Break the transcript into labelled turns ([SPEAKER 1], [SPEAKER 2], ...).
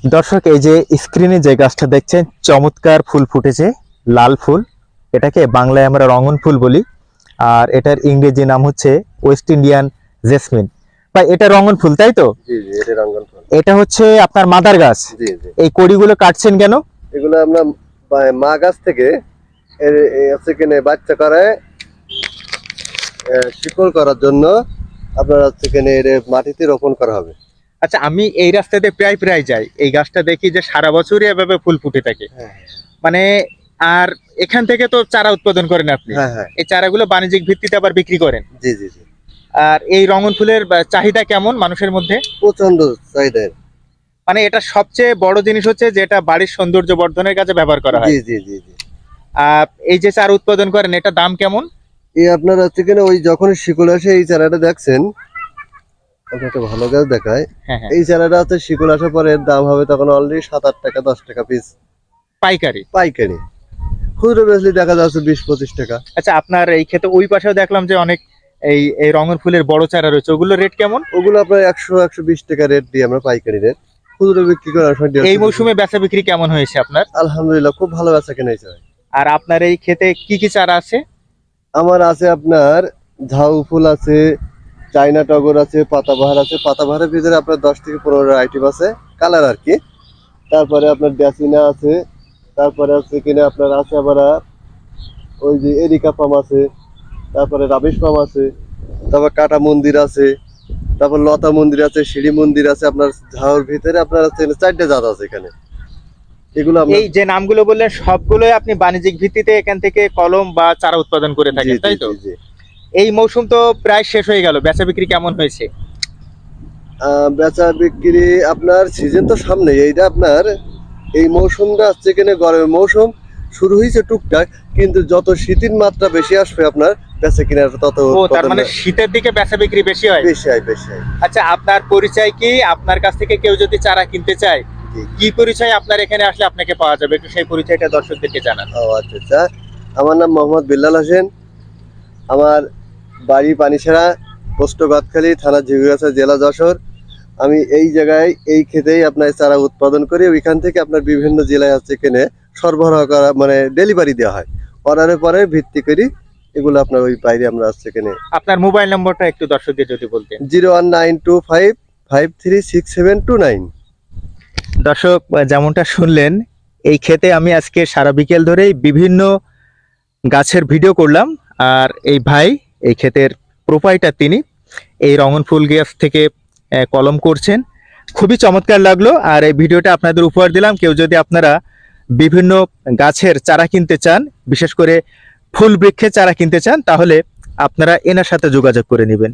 [SPEAKER 1] দর্শক এই যে স্ক্রিনে যে গাছটা দেখছেন চমৎকার ফুল ফুটেছে লাল ফুল। এটাকে বাংলায় আমরা রঙন ফুল বলি। আর এটার ইংরেজি নাম হচ্ছে ওয়েস্ট ইন্ডিয়ান জেসমিন ভাই এটা রঙন ফুল তাই তো?
[SPEAKER 2] এটা রঙ্গন ফল।
[SPEAKER 1] এটা হচ্ছে আপনার মাদার গাছ। এই কড়িগুলো কাটছেন কেন?
[SPEAKER 2] এগুলো আমরা মা গাছ থেকে হচ্ছে কিনে বাচ্চা করায় এ, শিকড় করার জন্য আপনার হচ্ছে কিনে মাটিতে রোপণ করা হবে।
[SPEAKER 1] আচ্ছা আমি এই রাস্তাতে প্রায় প্রায় যাই। এই গাছটা দেখি যে সারা বছরই এভাবে ফুল ফুটে থাকে। মানে আর এখান থেকে তো চারা উৎপাদন করেন আপনি।
[SPEAKER 2] হ্যাঁ হ্যাঁ।
[SPEAKER 1] এই চারাগুলো বাণিজ্যিক ভিত্তিতে আবার বিক্রি করেন।
[SPEAKER 2] জি জি জি।
[SPEAKER 1] আর এই রঙন ফুলের চাহিদা কেমন মানুষের মধ্যে?
[SPEAKER 2] প্রচণ্ড চাহিদা
[SPEAKER 1] মানে এটা সবচেয়ে বড় জিনিস হচ্ছে যে এটা বাড়ির সৌন্দর্য বর্ধনের কাজে ব্যবহার করা হয়।
[SPEAKER 2] জি জি জি জি।
[SPEAKER 1] আর এই যে চারা উৎপাদন করেন এটা দাম কেমন?
[SPEAKER 2] এই আপনার হচ্ছে কিনা ওই যখন শিকড় আসে এই চারাটা দেখছেন একটা ভালো গাছ দেখায়
[SPEAKER 1] হ্যাঁ হ্যাঁ।
[SPEAKER 2] এই চারাটা হচ্ছে শিকড় আসার পরে দাম হবে তখন অলরেডি সাত আট টাকা দশ টাকা পিস
[SPEAKER 1] পাইকারি?
[SPEAKER 2] পাইকারি। খুচরো বেচলে দেখা যাচ্ছে বিশ পঁচিশ টাকা।
[SPEAKER 1] আচ্ছা আপনার এই ক্ষেত্রে ওই পাশেও দেখলাম যে অনেক এই এই রঙের ফুলের বড় চারা রয়েছে। ওগুলো রেট কেমন?
[SPEAKER 2] ওগুলো আপনার একশো একশো বিশ টাকা রেট দিই আমরা পাইকারি রেট খুচরো বিক্রি করার সময়
[SPEAKER 1] এই মৌসুমে বেচা বিক্রি কেমন হয়েছে আপনার?
[SPEAKER 2] আলহামদুলিল্লাহ খুব ভালো বেচা কেনা হয়েছে।
[SPEAKER 1] আর আপনার এই ক্ষেতে কি কি চারা আছে?
[SPEAKER 2] আমার আছে আপনার ঝাউ ফুল আছে চাইনা টগর আছে পাতাবাহার আছে। পাতাবাহারের ভিতরে আপনার দশ থেকে পনেরো আইটেম আছে কালার আর কি। তারপরে আপনার ড্যাসিনা আছে তারপরে আছে কিনা আপনার আছে আবার ওই যে এরিকা পাম আছে তারপরে রাবিশ পাম আছে তারপর কাটা মন্দির আছে তারপর লতা মন্দির আছে সিঁড়ি মন্দির আছে আপনার ঝাউর ভিতরে আপনার আছে চারটে জাত আছে এখানে। এগুলো
[SPEAKER 1] এই যে নামগুলো বললেন সবগুলোই আপনি বাণিজ্যিক ভিত্তিতে এখান থেকে কলম বা চারা উৎপাদন করে থাকেন তাই তো। এই মৌসুম তো প্রায় শেষ হয়ে গেল। বেচা বিক্রি কেমন হয়েছে?
[SPEAKER 2] বেচা বিক্রি আপনার সিজন তো সামনে এইটা আপনার এই মৌসুমটা হচ্ছে কিনা গরমের মৌসুম শুরু হয়েছে টুকটাক কিন্তু যত শীতের মাত্রা বেশি আসবে আপনার বেচা কিনার তত
[SPEAKER 1] তার মানে শীতের দিকে বেচা বিক্রি বেশি হয়?
[SPEAKER 2] বেশি হয় বেশি হয়।
[SPEAKER 1] আচ্ছা আপনার পরিচয় কি? আপনার কাছ থেকে কেউ যদি চারা কিনতে চায় কি পরিচয় আপনার এখানে আসলে আপনাকে পাওয়া যাবে? একটু সেই পরিচয়টা দর্শকদেরকে জানান।
[SPEAKER 2] ও আচ্ছা আচ্ছা। আমার নাম মোহাম্মদ বিল্লাল হোসেন। আমার বাড়ি পানিছড়া পোস্ট গাতখালী থানা ঝিগুড়াছা জেলা যশোর। আমি এই জায়গায় এই খেতেই আপনার চারা উৎপাদন করি ওইখান থেকে আপনার বিভিন্ন জেলায় হচ্ছে কিনে সরবরাহ করা মানে ডেলিভারি দেওয়া হয়। অর্ডারের পরে ভিত্তি করি এগুলো আপনার ওই বাইরে আমরা আসছে কিনে।
[SPEAKER 1] আপনার মোবাইল নম্বরটা একটু দর্শকদের যদি বলতেন।
[SPEAKER 2] Zero one nine two five five three six seven two nine.
[SPEAKER 1] দর্শক যেমনটা শুনলেন এই ক্ষেতে আমি আজকে সারা বিকেল ধরেই বিভিন্ন গাছের ভিডিও করলাম। আর এই ভাই এই ক্ষেতের প্রোপাইটার তিনি। এই রঙন ফুল গ্যাস থেকে কলম করছেন। খুবই চমৎকার লাগল। আর এই ভিডিওটা আপনাদের উপহার দিলাম। কেউ যদি আপনারা বিভিন্ন গাছের চারা কিনতে চান, বিশেষ করে ফুল বৃক্ষের চারা কিনতে চান, তাহলে আপনারা এনার সাথে যোগাযোগ করে নেবেন।